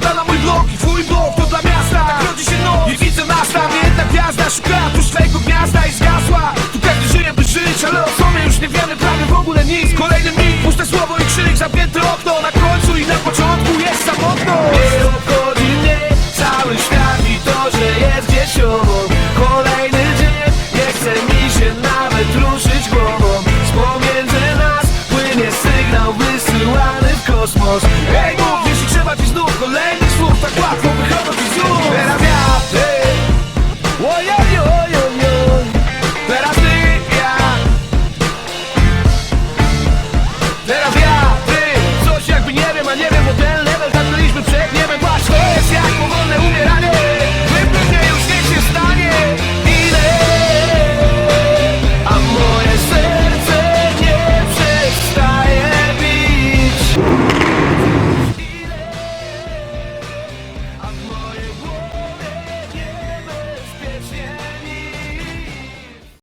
Pada na mój blok i twój blok to dla miasta. Tak rodzi się noc i widzę nas tam. Jedna gwiazda szuka tu swojego gniazda i zgasła. Tu każdy żyje by żyć, ale o sobie już nie wiemy. Prawie w ogóle nic. Kolejny mit, puste słowo i krzyk, zamknięte okno Na końcu i na początku jest samotno. Nie obchodzi mnie cały świat i to, że jest gdzieś obok Kolejny dzień, nie chce mi się nawet ruszyć głową. Z pomiędzy nas płynie sygnał wysyłany w kosmos. Hej, mów! Papis no colégio